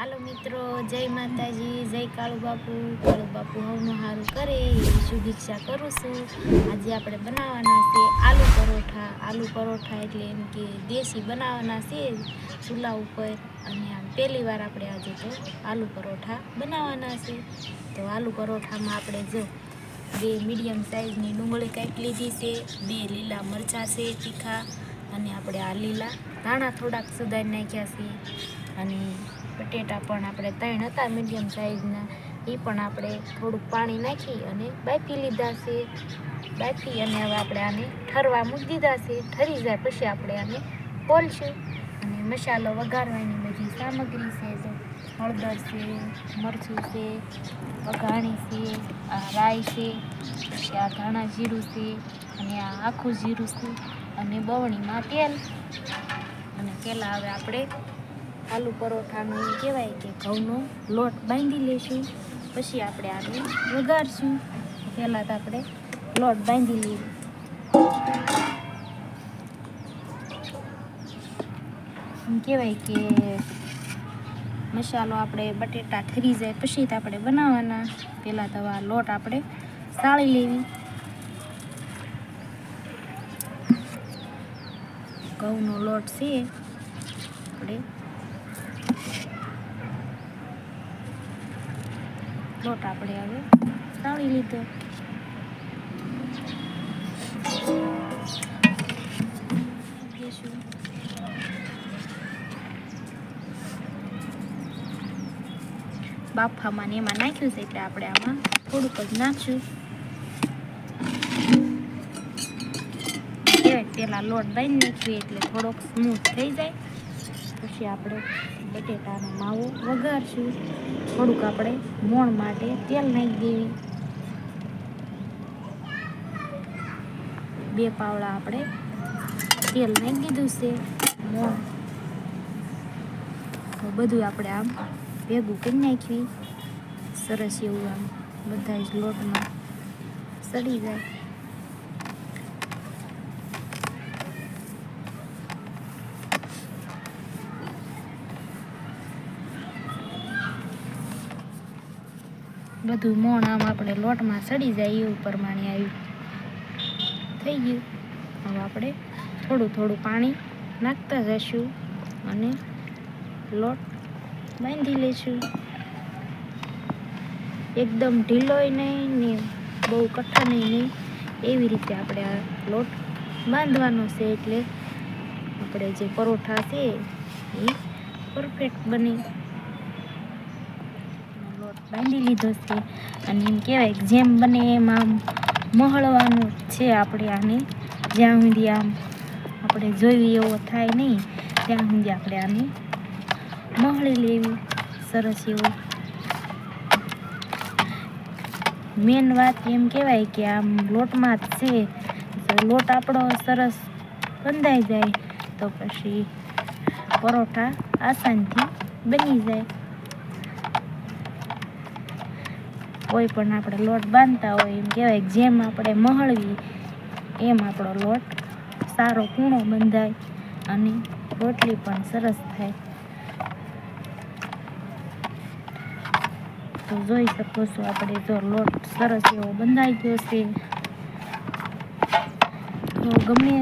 હાલો મિત્રો, જય માતાજી, જય કાળુ બાપુ કાળુ બાપુ હવનું સારું કરે, એવી શુભેચ્છા કરું છું. આજે આપણે બનાવવાના છે આલુ પરોઠા. આલુ પરોઠા એટલે એમ કે દેશી બનાવવાના છે ચૂલા ઉપર. અને આમ પહેલી વાર આપણે આજે તો આલુ પરોઠા બનાવવાના છે. તો આલુ પરોઠામાં આપણે જો બે મીડિયમ સાઇઝની ડુંગળી કાંઈક લીધી છે, બે લીલા મરચાં છે તીખા, અને આપણે આ લીલા ધાણા થોડાક સુધારી નાખ્યા છે. અને બટેટા પણ આપણે ત્રણ હતા, મીડિયમ સાઇઝના એ પણ આપણે થોડુંક પાણી નાખી અને બાફી લીધા છે. બાફી અને હવે આપણે આને ઠરવા મૂકી દીધા છે. ઠરી જાય પછી આપણે આને ખોલશું અને મસાલો વઘારવાની બધી સામગ્રી છે તો હળદર છે, મરચું છે વઘાણી છે, આ રાઈ છે, પછી આ ધાણા જીરું છે, અને આ આખું જીરું છે. અને બવણીમાં તેલ. અને પહેલાં હવે આપણે આલુ પરોઠાનું કહેવાય કે ઘઉંનો લોટ બાંધી લઈશું. પછી આપણે આને વઘારશું. પહેલાં તો આપણે લોટ બાંધી લઈએ. કહેવાય કે મસાલો આપણે બટેટા ઠરી જાય, પછી તો આપણે બનાવવાના. પહેલાં તો આ લોટ આપણે સાળી લેવી. ઘઉંનો લોટ છે આપણે લોટ આપણે હવે સાળી લીધો. બાફામાં ને એમાં નાખ્યું છે એટલે આપણે આમાં થોડુંક જ નાખશું. પેલા લોટ બાંધી નાખીએ એટલે થોડોક સ્મૂથ થઈ જાય. પછી આપણે બટેટાનો માવો વઘારશું. થોડુંક આપણે મોણ માટે તેલ નાખી દેવી. બે પાવડા આપણે તેલ નાખી દીધું છે, મોણ. બધું આપણે આમ ભેગું કરી નાખવી સરસ એવું આમ બધા જ લોટમાં સડી જાય. બધું મોણ આમ આપણે લોટમાં સડી જાય એવું પ્રમાણે આવ્યું. થઈ ગયું. હવે આપણે થોડું થોડું પાણી નાખતા જઈશું અને લોટ બાંધી લઈશું. એકદમ ઢીલોય નહીં ને બહુ કઠણ નહીં. એવી રીતે આપણે આ લોટ બાંધવાનો છે એટલે આપણે જે પરોઠા છે એ પરફેક્ટ બને બાંધી લીધો છે. અને એમ કહેવાય જેમ બને એમ આમ મહળવાનું છે આપણે આને. જ્યાં સુધી આમ આપણે જોઈ એવો થાય નહીં, ત્યાં સુધી આપણે આને મહળી લેવી. સરસ એવું. મેન વાત એમ કહેવાય કે આમ લોટમાં જ છે. તો લોટ આપણો સરસ બંધાઈ જાય, તો પછી પરોઠા આસાનથી બની જાય. કોઈ પણ આપણે લોટ બાંધતા હોય, એમ કહેવાય જેમ આપણે મહળવી, એમ આપણો લોટ સારો કૂણો બંધાય અને રોટલી પણ સરસ થાય. તો જોઈ શકો છો આપણે જો લોટ સરસ એવો બંધાઈ ગયો છે. તો ગમે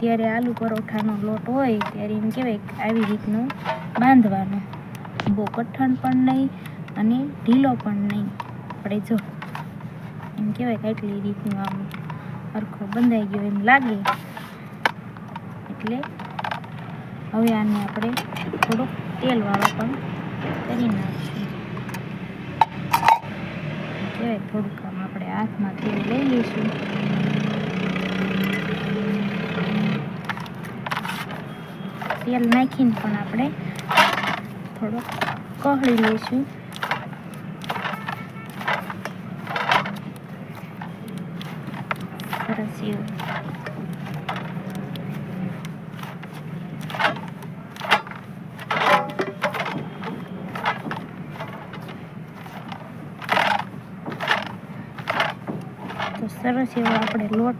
ત્યારે આલુ પરોઠાનો લોટ હોય, ત્યારે એમ કહેવાય આવી રીતનો બાંધવાનો. બહુ કઠણ પણ નહીં અને ઢીલો પણ નહીં. આપણે જો એમ કહેવાય કે આટલી રીતનું આમ સરખો બંધાઈ ગયો એમ લાગે. એટલે હવે આને આપણે થોડુંક તેલવાળો પણ કરી નાખીશું. કહેવાય થોડુંક આમ આપણે હાથમાં તેલ લઈ લઈશું. તેલ નાખીને પણ આપણે થોડોક કહળી લઈશું. સરસ એવું તો સરસ એવો આપણે લોટ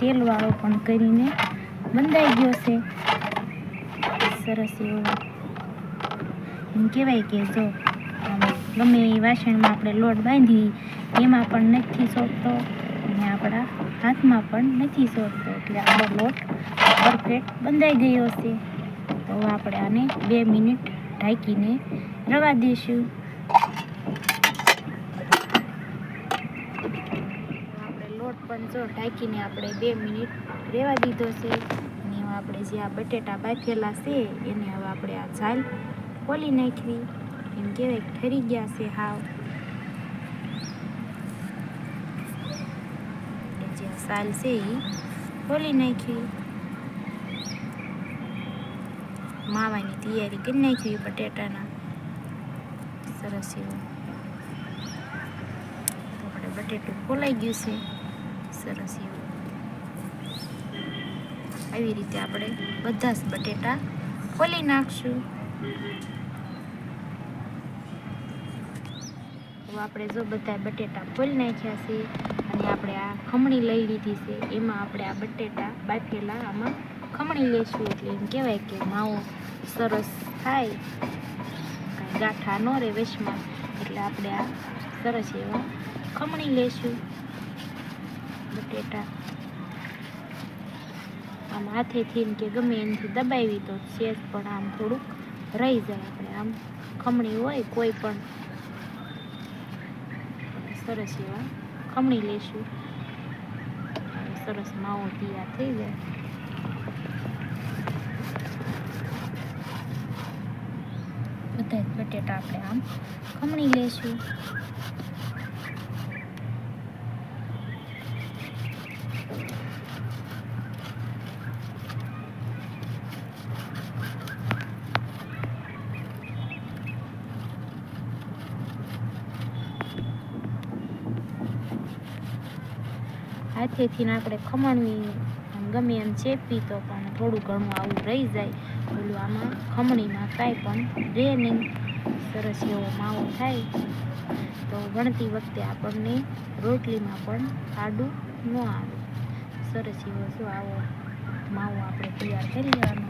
તેલવાળો પણ કરીને બંધાઈ ગયો છે. સરસ એવો. એમ કહેવાય કે જો ગમે એ વાસણમાં આપણે લોટ બાંધી એમાં પણ નથી શોધતો અને આપણા હાથમાં પણ નથી સોરતો એટલે આપણો લોટ પરફેક્ટ બંધાઈ ગયો છે. તો આપણે આને બે મિનિટ ઢાંકીને રવા દઈશું. આપણે લોટ પણ જો ઢાંકીને આપણે બે મિનિટ રહેવા દીધો છે. અને આપણે જે આ બટેટા બાફેલા છે, એને હવે આપણે આ ઝાલ ખોલી નાખવી. એમ કહેવાય ઠરી ગયા છે હાવ એટલે જે આ સાલ છે એ ખોલી નાખી માવાની તૈયારી કરી નાખી બટેટાના સરસ એવું આપણે બટેટું ખોલાઈ ગયું છે સરસ એવું આવી રીતે આપણે બધા જ બટેટા ખોલી નાખશું હવે આપણે જો બધા બટેટા ખોલી નાખ્યા છે અને આપણે આ ખમણી લઈ લીધી છે. એમાં આપણે આ બટેટા બાફેલા, આમાં ખમણી લેશું એટલે એમ કહેવાય કે માવો સરસ થાય. કાંઈ ગાંઠા ન રહે વેશમાં. એટલે આપણે આ સરસ એવા ખમણી લેશું બટેટા. આમ હાથેથી એમ કે ગમે એનાથી દબાવી તો શેષ પણ આમ થોડુંક રહી જાય આપણે. આમ ખમણી હોય કોઈ પણ. સરસ એવા ખમણી લેશું. સરસ માવો તૈયાર થઈ જાય. બધા બટેટા આપણે આમ ખમણી લેશું. હાથેથી આપણે ખમણવી ગમે એમ ચેપી તો પણ થોડું ઘણું આવું રહી જાય. ઓલું આમાં ખમણીમાં કાંઈ પણ રહે નહીં. સરસ એવો માવો થાય. તો વણતી વખતે આપણને રોટલીમાં પણ આડું ન આવે. સરસ એવો શું આવો માવો આપણે તૈયાર કરી લેવાનો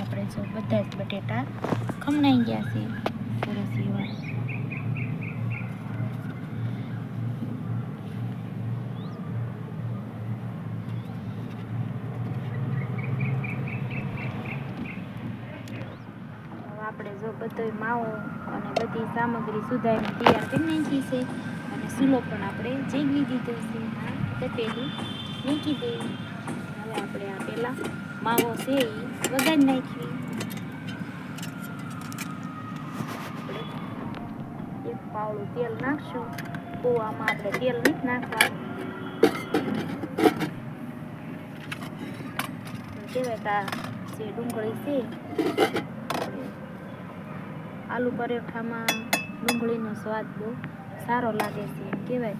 આપણે જો બધા જ બટેટા ખમણાઈ ગયા છે. સરસ એવા. આપણે જો બધો માવો અને બધી સામગ્રી સુધારીને તૈયાર કરી નાખી છે. અને સૂલો પણ આપણે જેગવી દીધો છે. આ તપેલું મૂકી દઈએ. હવે આપણે આ પહેલાં માવો છે એ વગાડી નાખવી આપણે એક પાવડું તેલ નાખશું પોવામાં આપણે તેલ નહીં નાખવાનું. કહેવાય કે આ જે ડુંગળી છે, આલુ પરોઠામાં ડુંગળીનો સ્વાદ બહુ સારો લાગે છે કહેવાય.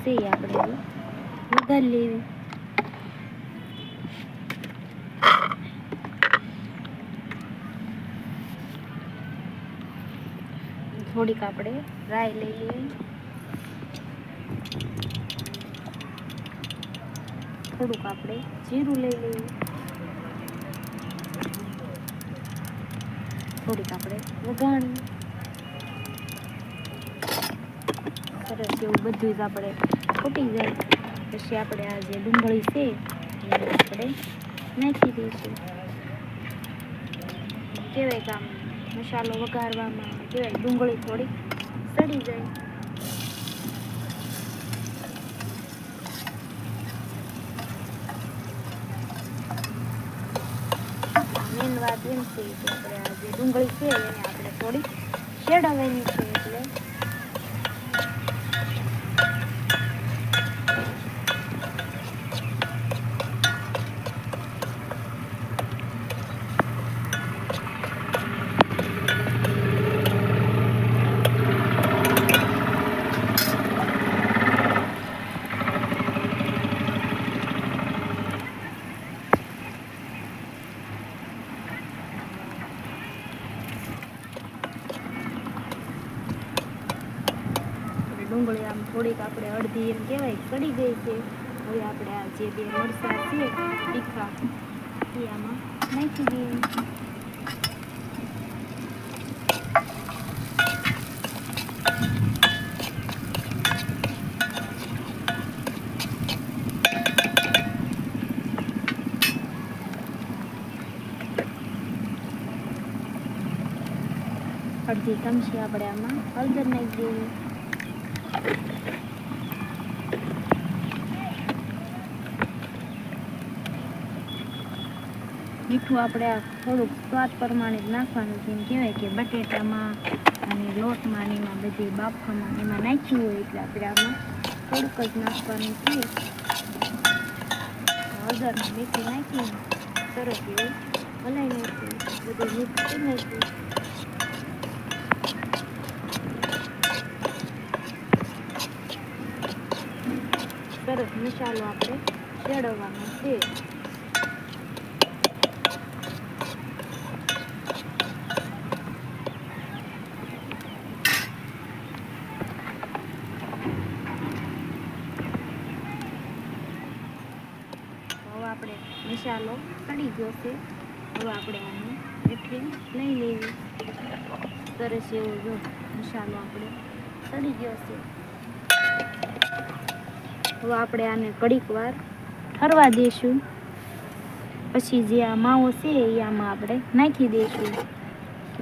માવો છે એ આપણે એ વઘારી લેવી થોડીક આપણે રાઈ લઈ લેવી થોડુંક આપણે જીરું લઈ લેવું થોડીક આપણે વઘાણી સરસ એવું બધું જ આપણે ફૂટી જાય. પછી આપણે આ જે ડુંગળી છે એ આપણે નાખી દઈશું. કહેવાય કામ મસાલો વઘારવામાં કહેવાય ડુંગળી થોડી સડી જાય. મેન વાત એમ છે કે આપણે આ જે ડુંગળી છે, એને આપણે થોડી શેડવાની છે એટલે ડુંગળી આમ અડધી એમ કહેવાય કડી ગઈ છે. હવે આપણે આ જે બે મરચાં છે, તીખા, એ આમાં નાખી દઈએ. અડધી ચમચી આપણે આમાં હળદર નાખી દેવી મીઠું આપણે આ થોડુંક સ્વાદ પ્રમાણે જ નાખવાનું છે. એમ કહેવાય કે બટેટામાં અને લોટમાં ને એમાં બધી બાફામાં એમાં નાખ્યું હોય એટલે આપણે આમાં થોડુંક જ નાખવાનું છે. હળદર મીઠું નાખીને સરસ એવું હલાવી નાખ્યું બધું મીઠું નાખ્યું સરસ મસાલો આપણે ચડવવાનો છે હવે આપણે મસાલો ચડી ગયો છે. હવે આપણે આને એટલે લઈ લેવી. સરસ એવો જો મસાલો આપણે સડી ગયો છે. હવે આપણે આને કડીક વાર ઠરવા દઈશું પછી જે આ માવો છે એ આમાં આપણે નાખી દઈશું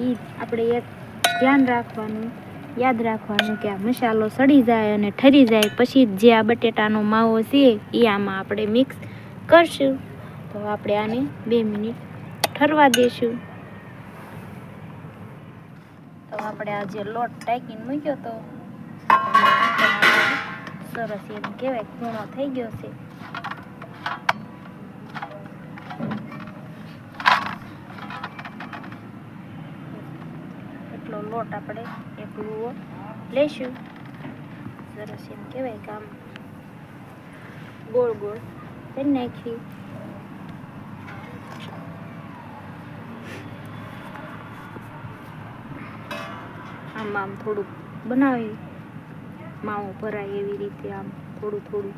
એ આપણે એક ધ્યાન રાખવાનું, યાદ રાખવાનું કે આ મસાલો સડી જાય અને ઠરી જાય. પછી જે આ બટેટાનો માવો છે એ આમાં આપણે મિક્સ કરશું. તો આપણે આને બે મિનિટ ઠરવા દઈશું તો આપણે આ જે લોટ ટાંકીને મૂક્યો તો સરસ એમ કહેવાય ખૂણો થઈ ગયો છે. એટલો લોટ આપણે એક લુઓ લઈશું સરસ એમ કહેવાય કે આમ ગોળ ગોળ કરી નાખી આમ આમ થોડુંક બનાવી. માવો ભરાય એવી રીતે આમ થોડું થોડું.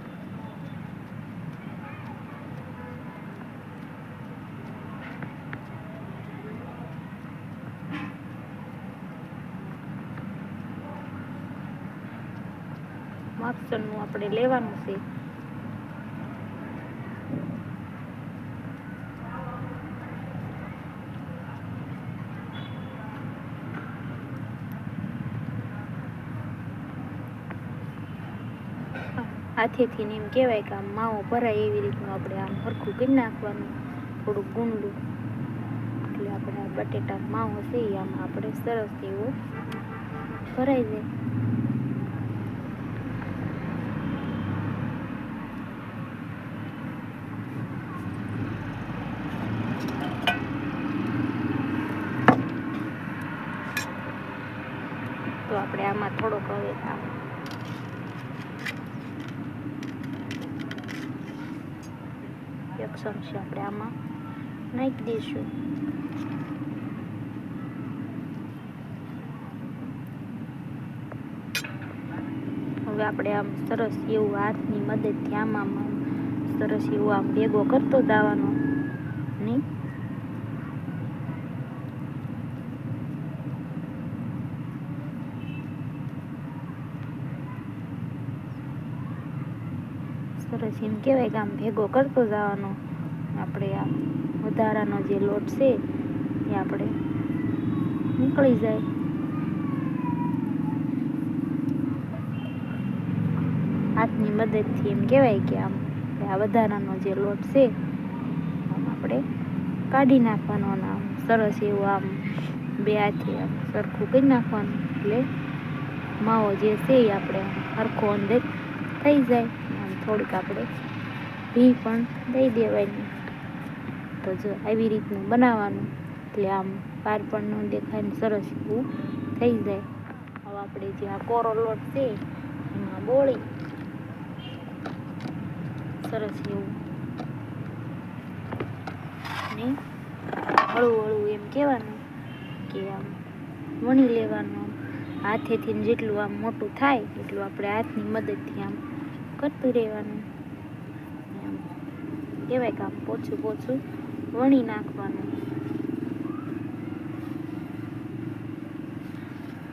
માપસરનું આપણે લેવાનું છે. હાથેથી એમ કહેવાય કે આમ માવો ભરાય એવી રીતનું આપણે આમ સરખું કરી નાખવાનું થોડુંક ગુંડું. એટલે આપણે બટેટા માવો છે એ આમાં આપણે સરસ એવો ભરાઈ જાય તો આપણે આમાં થોડોક હવે આ એક ચમચી આપણે આમાં નાખી દઈશું હવે આપણે આમ સરસ એવું હાથની મદદથી આમાં આમ સરસ એવું આમ ભેગો કરતો દાવાનો નહીં? સરસ એમ કહેવાય કે આમ ભેગો કરતો જવાનો. આપણે આ વધારાનો જે લોટ છે, એ આપણે નીકળી જાય. હાથની મદદથી એમ કહેવાય કે આમ આ વધારાનો જે લોટ છે, આમ આપણે કાઢી નાખવાનો અને આમ સરસ એવું આમ બે હાથે આમ સરખું કરી નાખવાનું. એટલે માવો જે છે એ આપણે સરખો અંદર થઈ જાય આમ થોડીક આપણે ઘી પણ દઈ દેવાની. તો જો આવી રીતનું બનાવવાનું. એટલે આમ પાર પણ ન દેખાય ને સરસ એવું થઈ જાય. હવે આપણે જે આ કોરો લોટ છે, એમાં બોળી સરસ એવું. ને હળવું હળવું એમ કહેવાનું કે આમ વણી લેવાનું હાથેથી જેટલું આમ મોટું થાય એટલું આપણે હાથની મદદથી આમ કરતું રહેવાનું. કહેવાય કે આમ પોછું પોછું વણી નાખવાનું.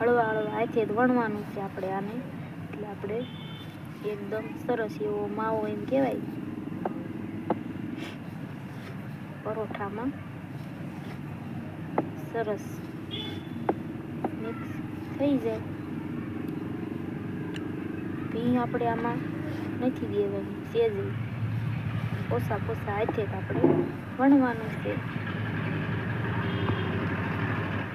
હળવા હળવા હાથે વણવાનું છે આપણે આને. એટલે આપણે એકદમ સરસ એવો માવો એમ કહેવાય. પરોઠામાં સરસ મિક્સ થઈ જાય. ભી આપણે આમાં નથી દેવાની સેજ પોસા પોસા હાથે આપણે વણવાનું છે.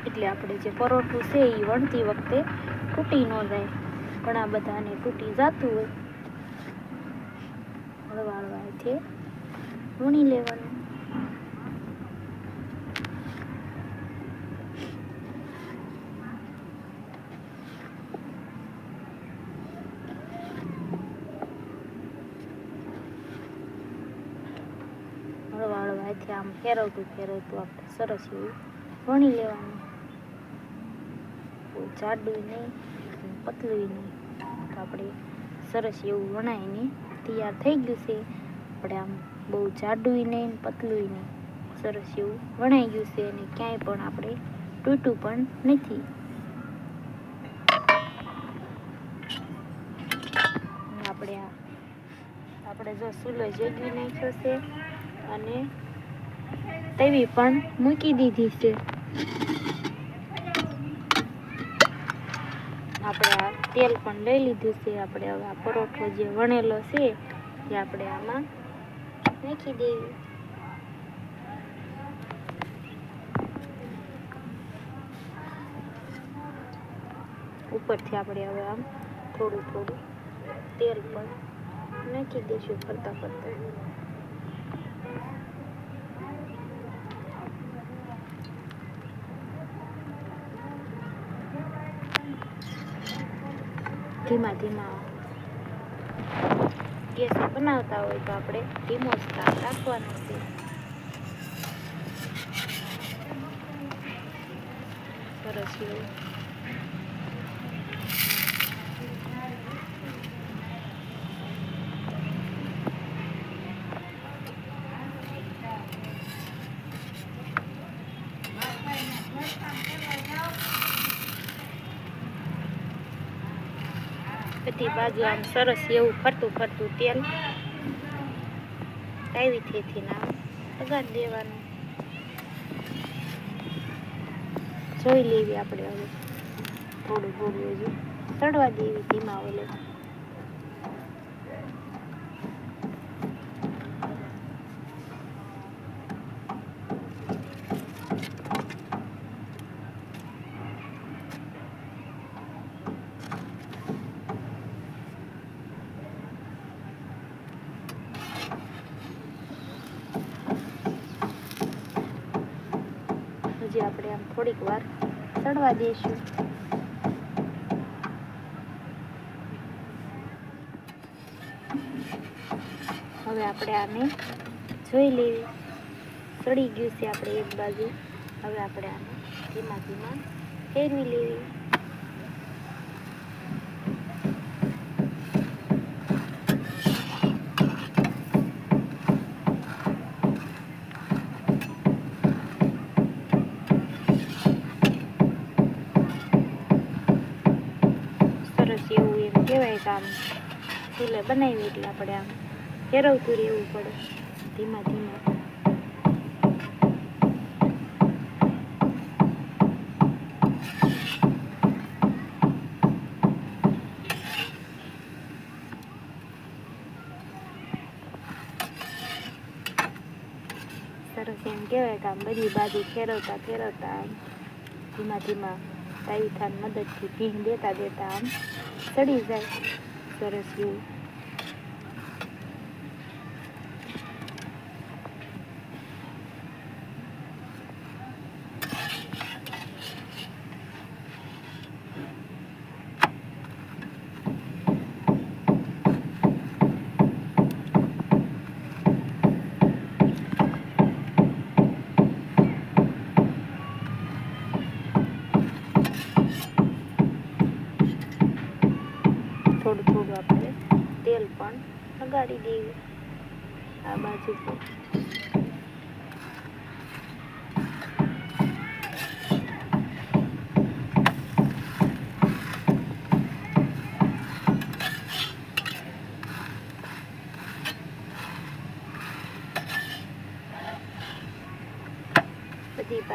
એટલે આપણે જે પરોઠું છે એ વણતી વખતે તૂટી ન જાય. ઘણા બધાને તૂટી જતું હોય. હળવા હળવા વણી લેવાનું હળવા હળવા હાથે આમ ફેરવતું ફેરવતું આપણે સરસ એવું વણી લેવાનું. જાડું નહીં પતલું નહીં. તો આપણે સરસ એવું વણાઈને તૈયાર થઈ ગયું છે. આપણે આમ બહુ જાડું નહીં પતલું નહીં. સરસ એવું વણાઈ ગયું છે અને ક્યાંય પણ આપણે તૂટું પણ નથી. આપણે આ આપણે જો સૂલો જેગવી નાખ્યો છે અને તવી પણ મૂકી દીધી છે. આપણે આ તેલ પણ લઈ લીધું છે. આપણે હવે આ પરોઠો જે વણેલો છે, એ આપણે આમાં નાખી દેવી ઉપરથી આપણે હવે આમ થોડું થોડું તેલ પણ નાખી દઈશું ફરતા ફરતા. ધીમા ધીમા ગેસ બનાવતા હોય તો આપણે ધીમો જ તાપ રાખવાનો છે સરસ એવું બધી આમ સરસ એવું ફરતું ફરતું તેલ આવી થેથી ના પગાર દેવાનું. જોઈ લેવી આપણે હવે. થોડું થોડું હજુ. ચડવા દેવી ધીમા ઓલે હજી આપણે આમ થોડીક વાર ચડવા દઈશું હવે આપણે આને જોઈ લેવી. ચડી ગયું છે આપણે એક બાજુ. હવે આપણે આને ધીમા ધીમા ફેરવી લેવી સરસ એવું એમ કહેવાય કે આમ ચૂલે બનાવી એટલે આપણે આમ ફેરવતું રહેવું પડે. ધીમા ધીમા. સરસ એમ કહેવાય કે આમ બધી બાજુ ફેરવતા ફેરવતા આમ ધીમા ધીમા તાવીથાન મદદથી ભીંગ દેતા દેતા આમ ચડી જાય. સરસ એવું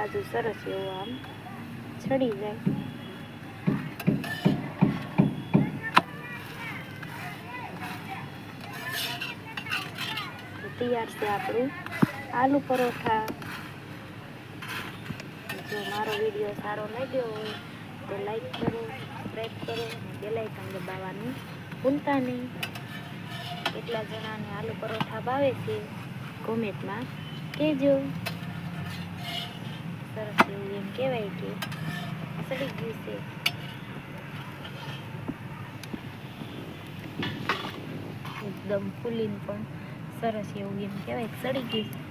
બાજુ સરસ એવું આમ ચડી જાય. તૈયાર છે આપણું આલુ પરોઠા. જો મારો વીડિયો સારો લાગ્યો હોય તો લાઈક કરો સબસ્ક્રાઈબ કરો અને બેલાઇકન દબાવવાનું ભૂલતા નહીં. કેટલા જણાને આલુ પરોઠા ભાવે છે. કોમેન્ટમાં કહેજો. સરસ એવું એમ કહેવાય કે સડી ગયું છે. એકદમ ફૂલીને પણ સરસ એવું એમ કહેવાય સડી ગયું છે.